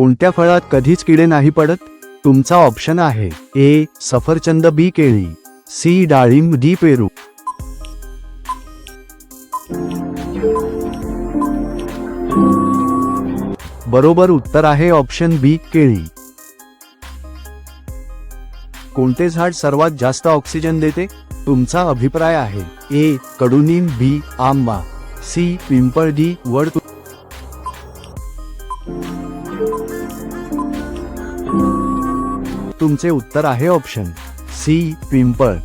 कोणत्या फळात कधीच किडे नाही पडत? तुमचा ऑप्शन आहे ए सफरचंद बी केळी सी डाळिंब डी पेरू. बरोबर उत्तर आहे ऑप्शन बी केळी. कोणते झाड सर्वात जास्त ऑक्सिजन देते? तुमचा अभिप्राय आहे ए कडुनिंब बी आंबा सी पिंपळ डी वड तुमचे उत्तर आहे ऑप्शन सी पिंपळ.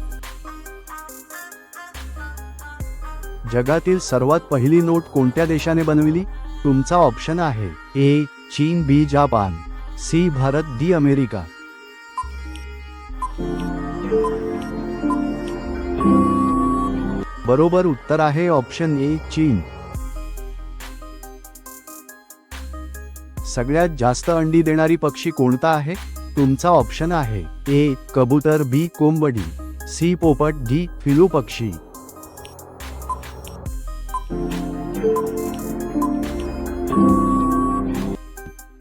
जगातील सर्वात पहिली नोट कोणत्या देशाने बनविली? तुमचा ऑप्शन आहे ए चीन B Japan. C Bharat D America. बरोबर उत्तर आहे ऑप्शन ए चीन. सगळ्यात जास्त अंडी देणारी पक्षी कोणता आहे? तुमचा ऑप्शन आहे. ए कबूतर बी कोंबडी सी पोपट डी फिलू पक्षी.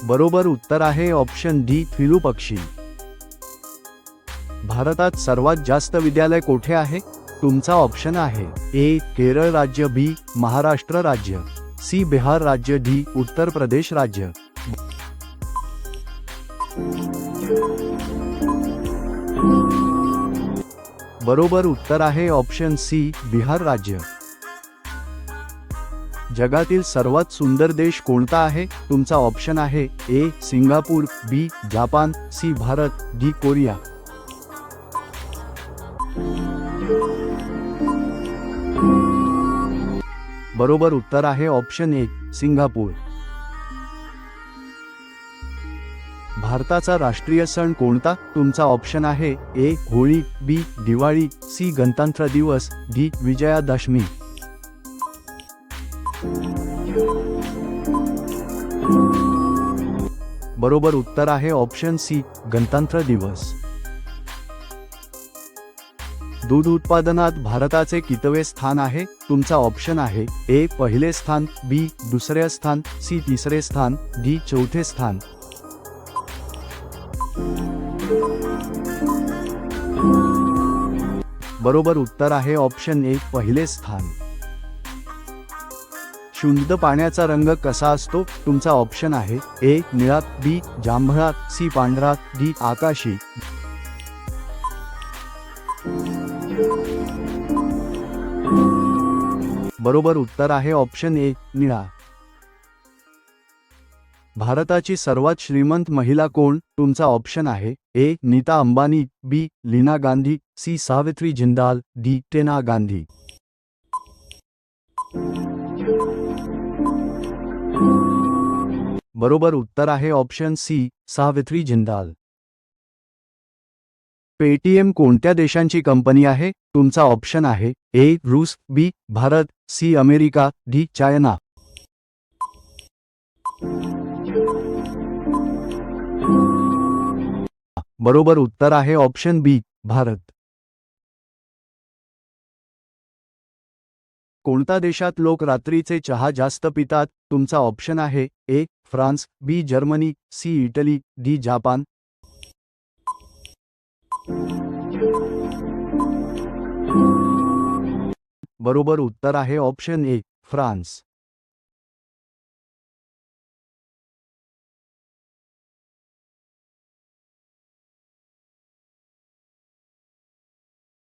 बरोबर उत्तर आहे ऑप्शन डी फिलू पक्षी. भारतात सर्वात जास्त विद्यालय कोठे आहे? तुमचा ऑप्शन आहे. ए केरळ राज्य बी महाराष्ट्र राज्य सी बिहार राज्य डी उत्तर प्रदेश राज्य. बरोबर उत्तर आहे ऑप्शन सी बिहार राज्य. जगातील सर्वात सुंदर देश कोणता आहे? तुमचा ऑप्शन आहे A Singapore B Japan C Bharat D Korea. बरोबर उत्तर आहे ऑप्शन ए सिंगापूर. भारताचा राष्ट्रीय सण कोणता? तुमचा ऑप्शन आहे A Holi B Diwali C गणतंत्र दिवस डी विजयादशमी. बरोबर उत्तर आहे ऑप्शन सी गणतंत्र दिवस. दूध उत्पादनात भारताचे कितवे स्थान आहे? तुमचा ऑप्शन आहे ए पहिले स्थान बी दुसरे स्थान सी तिसरे स्थान डी चौथे स्थान. बरोबर उत्तर आहे ऑप्शन ए पहिले स्थान. शुद्ध पाण्याचा रंग कसा असतो? तुमचा ऑप्शन आहे ए निळा बी जांभळा सी पांढरा डी आकाशी. बरोबर उत्तर आहे ऑप्शन ए निळा. भारताची सर्वात श्रीमंत महिला कोण? तुमचा ऑप्शन आहे. A. Nita Ambani B. Leena Gandhi C. Savitri Jindal D. Tena Gandhi. बरोबर उत्तर आहे option C. Savitri Jindal. Paytm कोणत्या देशांची कंपनी आहे? तुमचा ऑप्शन आहे. ए. रूस B. Bharat C. America D. China. बरोबर उत्तर आहे ऑप्शन बी भारत. कोणत्या देशात लोक रात्रीचे चहा जास्त पितात? तुमचा ऑप्शन आहे A France B Germany C Italy D Japan. बरोबर उत्तर आहे ऑप्शन ए फ्रान्स.